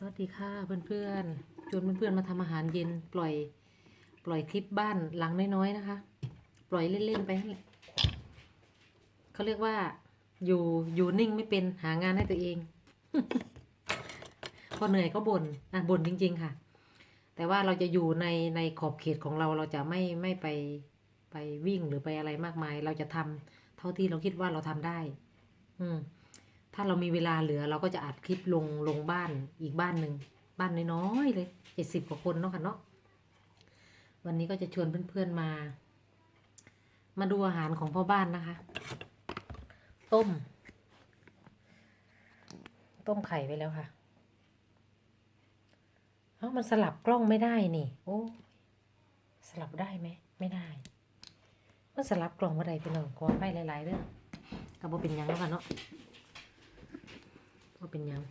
สวัสดีค่ะเพื่อนๆชวนเพื่อนๆมาทำอาหารเย็นปล่อย ปล่อยคลิปบ้านหลังน้อยๆนะคะ ปล่อยเล่นๆไปนั่นแหละเขาเรียกว่า อยู่อยู่นิ่งไม่เป็นหางานให้ตัวเอง พอเหนื่อยก็บ่นอะบ่นจริง ๆ ค่ะ แต่ว่าเราจะอยู่ในในขอบเขตของเราเราจะไม่ไม่ไปไปวิ่งหรือไปอะไรมากมาย เราจะทำเท่าที่เราคิดว่าเราทำได้ อืม ถ้าเรามีเวลาเหลือเราก็จะอัดคลิปลงลงบ้านอีกบ้านหนึ่งบ้านน้อยๆเลยเจ็ดสิบกว่าคนเนาะค่ะเนาะวันนี้ก็จะชวนเพื่อนๆมา มาดูอาหารของพ่อบ้านนะคะ ต้ม ต้มไข่ไปแล้วค่ะเอ้ามันสลับกล้องไม่ได้นี่ โอ้สลับได้ไหมไม่ได้มันสลับกล้องมาได้พี่น้องขอไปหลายๆเรื่องก็บ่เป็นยังแล้วค่ะเนาะ ว่าเป็นยัง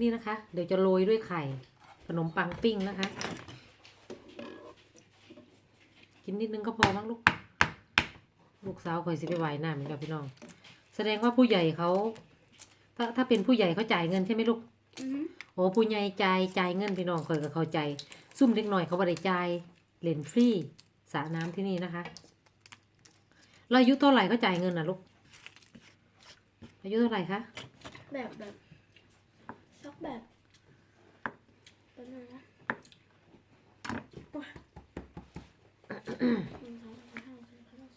นี่นะคะ เดี๋ยวจะโรยด้วยไข่ ขนมปังปิ้งนะคะ กินนิดนึงก็พอมั้งลูก ลูกสาวคอยสิไปไหวหน้าเหมือนกับพี่น้อง แสดงว่าผู้ใหญ่เขาถ้าถ้าเป็นผู้ใหญ่เขาจ่ายเงินใช่ไหมลูกอือฮึโอ้ผู้ใหญ่จ่ายจ่ายเงินพี่น้องคอยกับเขาใจายซุ่มเล็กหน่อยเขาบ่ได้จ่ายเล่นฟรีสระน้ำที่นี่นะคะเราอายุเท่าไหร่เขาจ่ายเงินนะลูกอายุเท่าไหร่คะ แบบแบบสักแบบแป๊บนึงนะโอ๊ยหนึ่งสองสามสี่ห้าหก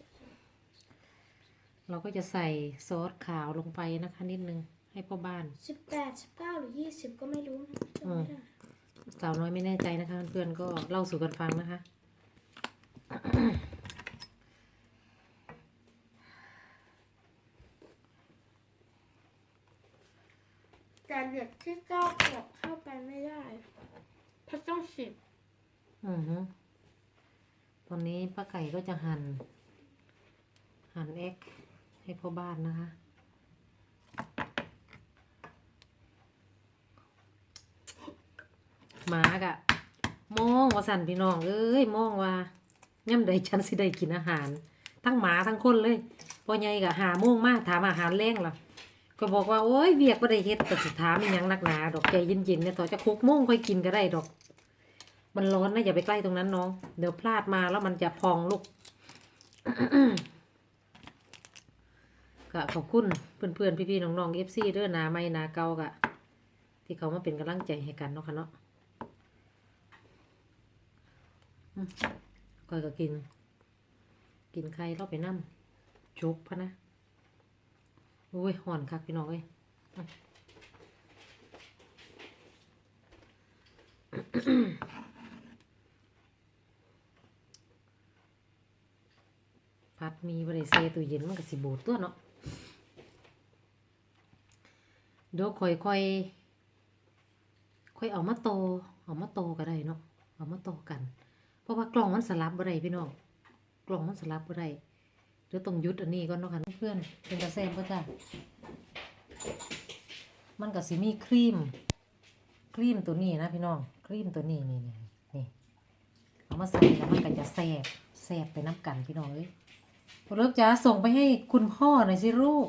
เราก็จะใส่ซอสขาวลงไปนะคะนิดนึง ให้พ่อบ้านสิบแปดสิบเก้าหรือยี่สิบก็ไม่รู้นะจำไม่ได้สาวน้อยไม่แน่ใจนะคะ เพื่อนก็เล่าสู่กันฟังนะคะ แต่เด็กที่เก้าขวบเข้าไปไม่ได้เพราะต้องสิบอือฮึตอนนี้ป้าไก่ก็จะหัน่นหั่นเอ็กให้พ่อบ้านนะคะหมากะมองว่าสันพี่น้องเอ้ยมองว่าย่ำใดฉันสิได้กินอาหาร ทั้งหมาทั้งคนเลยพ่อใหญ่กะหาโมงมากถามอาหารแรงล่ะ ก็บอกว่าโอ้ยเวียกบ่ได้เฮ็ดก็สิถายมอีหยังนักหนาดอกใจเย็นๆเนี่ยต่อจะคุกโมงค่อยกินก็ได้ดอก มันร้อนนะอย่าไปใกล้ตรงนั้นน้อง เดี๋ยวพลาดมาแล้วมันจะพองลูกก็ขอบคุณเพื่อนๆพี่ๆน้องๆเอฟซีเด้อนาไม่นาเก่ากะที่เขามาเป็นกำลังใจให้กันเนาะค่ะเนาะก้อยก็กิน กินไข่เราไปนั่มจุกพะนะ โอ้ยห่อนคักพี่น้องเอ้ยพัดมีบริเซตู้เย็นมันก็สิบูดตัวเนาะเดี๋ยวค่อยค่อยค่อยเอามาโต เอามาโตก็ได้เนาะเอามาโตกัน เพราะว่ากล่องมันสลับบ่ได้พี่น้องกล่องมันสลับบ่ได้ เดี๋ยวต้องยุดอันนี้ก่อนเนาะค่ะเพื่อนเป็นกระแซมก็จ้ะมันก็สิมีครีม ครีมตัวนี้นะพี่น้อง ครีมตัวนี้นี่นี่นี่เอามาใส่แล้วมันก็จะแซ่บแซ่บไปน้ำกันพี่น้องเอ้ยคุณเลิกจ๋าส่งไปให้คุณพ่อหน่อยสิลูก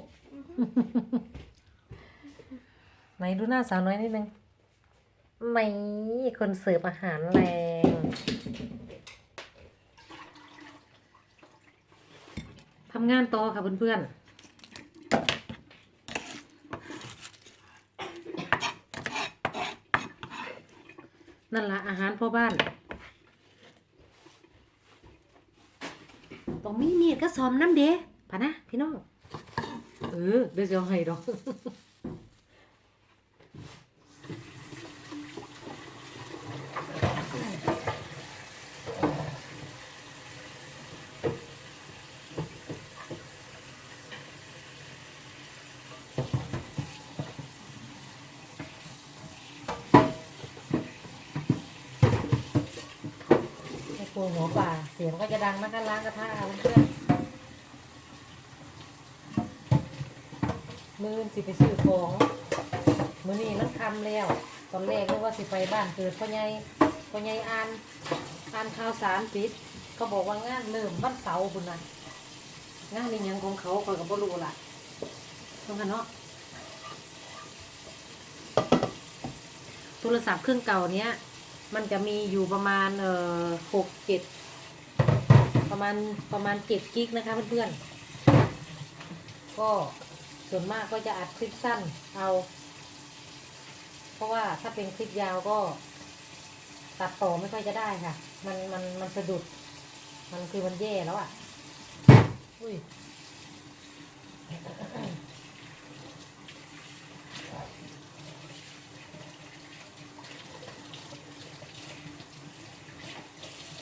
ไหนดูหน้าสาวน้อยนิดนึงไหนคนเสิร์ฟอาหารแรง ทำ งานต่อค่ะเพื่อนๆ นั่นละอาหารพ่อบ้าน ต้องมีมีดก็ซ้อมน้ำเด้พะนะ พี่น้อง เออ เดี๋ยวจะให้ดอกูหัวหัวป่า เสียงก็จะดังนะคะล้างกระทะเอาเพื่อนมือสิไปซื้อของ มือนี้มันคำแล้ว ตอนแรกนึกว่าสิไปบ้านเกิดพ่อใหญ่พ่อใหญ่อ่านอ่านข่าวสารปิดก็บอกว่างานเริ่มวันเสาร์บุญนะงานนี้ยังของเขาคอยกับบ่รู้ล่ะต้องกันเนาะโทรศัพท์เครื่องเก่าเนี้ย มันจะมีอยู่ประมาณเอ่อหกเจ็ดประมาณประมาณเจ็ดกิกนะคะเพื่อนๆ ก็ส่วนมากก็จะอัดคลิปสั้นเอา เพราะว่าถ้าเป็นคลิปยาวก็ ตัดต่อไม่ค่อยจะได้ค่ะ มันมันมันสะดุด มันคือมันแย่แล้วอะ อุ้ย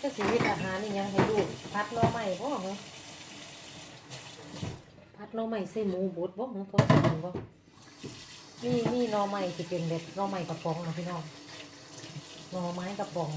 ก็ ชีวิตอาหารนี่ยังให้ลูกพัดน้อใหม่พ่อเหรอพัดน้อใหม่ใส่หมูบดบ่หรอพ่อจะกินบ่นี่นี่น้อใหม่ที่เป็นแบบหน้อใหม่กระป๋องนะพี่น้องน้อไม้กระป๋อง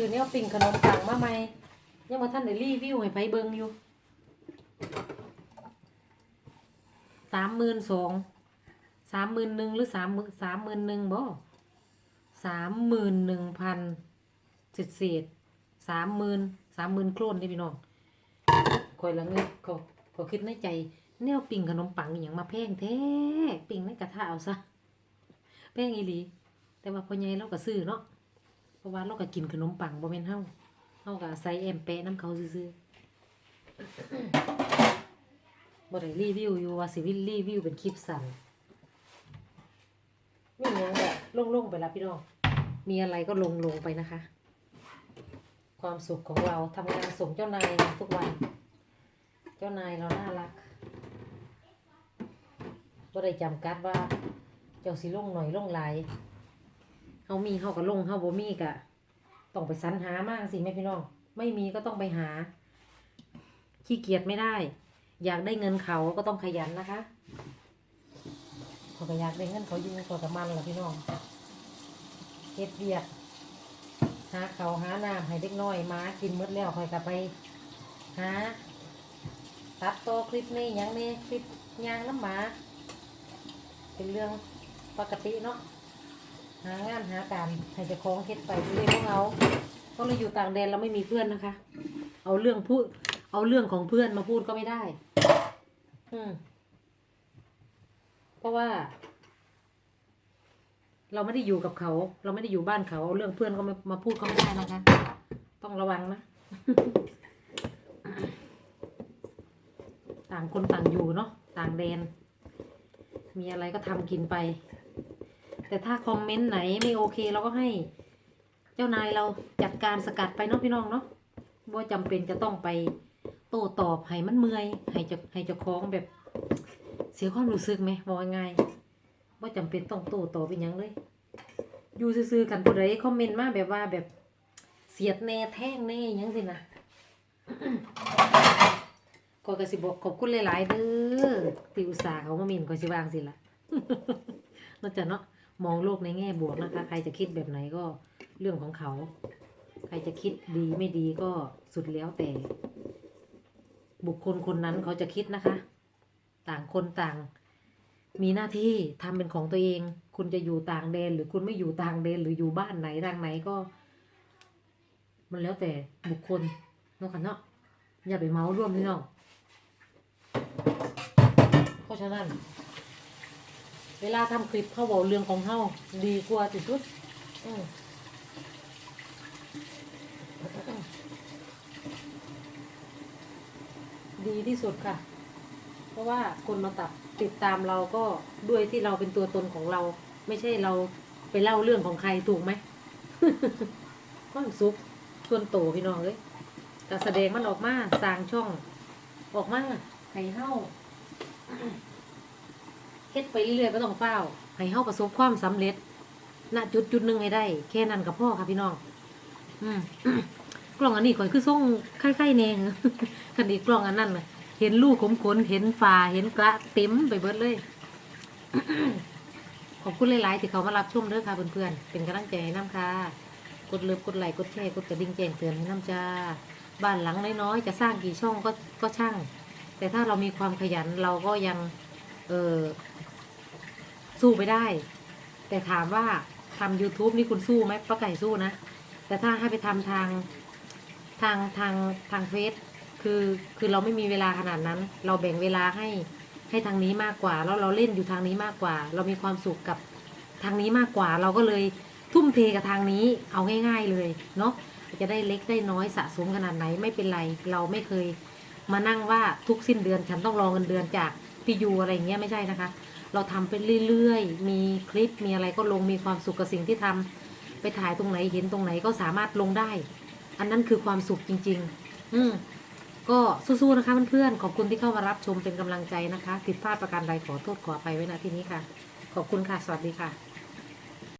ซื้อเนี่ยปิ่งขนมปังมาไหมยังมาท่านได้รีวิวให้ไผเบิงอยู่สามหมื่นสองสามหมื่นหนึ่งหรือสามหมื่นสามหมื่นหนึ่งบ่สามหมื่นหนึ่งพันเศษเศษสามหมื่นสามหมื่นโครนนี่พี่น้องคอยละเงิดก็ก็คิดในใจแนวปิ่งขนมปังอย่างมาแพงแท้ปิ่งในกระทะเอาซะแพงอีหลี แต่ว่าพ่อใหญ่เราก็ซื้อเนาะ ราะว่าเราก็กินขนมปังบ่แม่นเฮาเฮาก็ใส่แอมแปะน้ำเขาซื่อๆบ่ได้รีวิวอยู่ว่าสิวิรีวิวเป็นคลิปสั้นมีหยังแบบลงๆไปละพี่น้อง มีอะไรก็ลงลงไปนะคะ ความสุขของเราทำงานส่งเจ้านายทุกวัน เจ้านายเราน่ารักบ่ได้จำกัดว่าเจ้าสิลงหน่อยลงหลาย เฮามีเฮาก็ลงเฮาบ่มีก็ต้องไปสรรหามากสิแม่พี่น้อง ไม่มีก็ต้องไปหา ขี้เกียจไม่ได้ อยากได้เงินเขาก็ต้องขยันนะคะเขาก็อยากได้เงินเขาอยู่เขากับมันละพี่น้องเฮ็ดเบียกหาเขาหาน้ำให้เด็กน้อยมากินหมดแล้วคอยกลับไปหาตัดต่อคลิปนี่ยังนี่คลิปยางน้ำหมา เป็นเรื่องปกติเนาะ หางานหาการให้เจะคล้องเฮ็ดไปเรื่อยๆพวกเราเพราะเราอยู่ต่างแดนเราไม่มีเพื่อนนะคะ เอาเรื่องพูด เอาเรื่องของเพื่อนมาพูดก็ไม่ได้ อืมเพราะว่า เราไม่ได้อยู่กับเขา เราไม่ได้อยู่บ้านเขาเอาเรื่องเพื่อนก็มามาพูดก็ไม่ได้นะคะ ต้องระวังนะต่างคนต่างอยู่เนาะต่างแดน มีอะไรก็ทำกินไป แต่ถ้าคอมเมนต์ไหนไม่โอเคเราก็ให้ เจ้านายเราจัดการสกัดไปเนาะพี่น้องเนาะว่าจำเป็นจะต้องไปโต้ตอบให้มันเมื่อยให้จะให้จะคล้องแบบ เสียความรู้สึกไหมบอกง่ายว่าจำเป็นต้องโต้ตอบเป็นยังเลย อยู่ซื่อๆกันผู้ใดคอมเมนต์มาแบบว่าแบบเสียดแน่แท่งแน่ยังสินะก็กระสิบอกขอบคุณหลายๆเด้อติอุตสาห์เขามาเมนก็สิวางสิละนอกจากเนาะ มองโลกในแง่บวกนะคะ ใครจะคิดแบบไหนก็เรื่องของเขา ใครจะคิดดีไม่ดีก็สุดแล้วแต่ บุคคลคนนั้นเขาจะคิดนะคะ ต่างคนต่าง มีหน้าที่ทำเป็นของตัวเอง คุณจะอยู่ต่างแดน หรือคุณไม่อยู่ต่างแดนหรืออยู่บ้านไหนทางไหนก็ มันแล้วแต่บุคคลเนาะค่ะเนาะอย่าไปเมาร่วมพี่น้องเพราะฉะนั้น เวลาทำคลิปเขาบอกเรื่องของเขาดีกว่าที่สุดอืมดีที่สุดค่ะ เพราะว่าคนมาตัดติดตามเราก็ด้วยที่เราเป็นตัวตนของเรา ไม่ใช่เราไปเล่าเรื่องของใครถูกไหมความสุขส่วนโตวพี่น้องเลยแต่แสดงมันออกมาสร้างช่อง ออกมาให้เฮ้าเฮ็ดไปเรื่อยๆก็ต้องเฝ้าให้เฮาประสบความสำเร็จณจุดจุดหนึ่งให้ได้ แค่นั้นกับพ่อค่ะพี่น้อง อืมกล่องอันนี้ข่อยคือส่งไข่ๆแนงคันอีกกล่องอันนั้นเห็นลูกขมขนเห็นฟ้าเห็นกระเต็มไปเบิดเลย ขอบคุณหลายๆที่เขามารับชมเด้อค่ะเพื่อนๆเป็นกำลังใจให้น้ำค่ะ กดเลิฟกดไลค์กดแชร์กดกระดิ่งแจ้งเตือนให้น้ำจ้าบ้านหลังน้อยๆจะสร้างกี่ช่องก็ก็ช่าง แต่ถ้าเรามีความขยันเราก็ยัง เออ สู้ไปได้ แต่ถามว่าทำ YouTube นี่คุณสู้ไหมป้าไก่สู้นะ แต่ถ้าให้ไปทำทางทางทางทางเฟซคือคือเราไม่มีเวลาขนาดนั้น เราแบ่งเวลาให้ให้ทางนี้มากกว่า แล้วเราเล่นอยู่ทางนี้มากกว่า เรามีความสุขกับทางนี้มากกว่า เราก็เลยทุ่มเทกับทางนี้เอาง่าย ๆเลยเนาะจะได้เล็กได้น้อยสะสมขนาดไหนไม่เป็นไร เราไม่เคยมานั่งว่าทุกสิ้นเดือนฉันต้องรอเงินเดือนจากพี่ยูอะไรเงี้ยไม่ใช่นะคะ เราทำไปเรื่อยๆ มีคลิปมีอะไรก็ลงมีความสุขกับสิ่งที่ทำไปถ่ายตรงไหนเห็นตรงไหนก็สามารถลงได้ อันนั้นคือความสุขจริง ๆ อืมก็สู้ๆนะคะเพื่อนๆขอบคุณที่เข้ามารับชมเป็นกำลังใจนะคะ ผิดพลาดประการใดขอโทษขออภัยไว้ณที่นี้ค่ะ ขอบคุณค่ะ สวัสดีค่ะ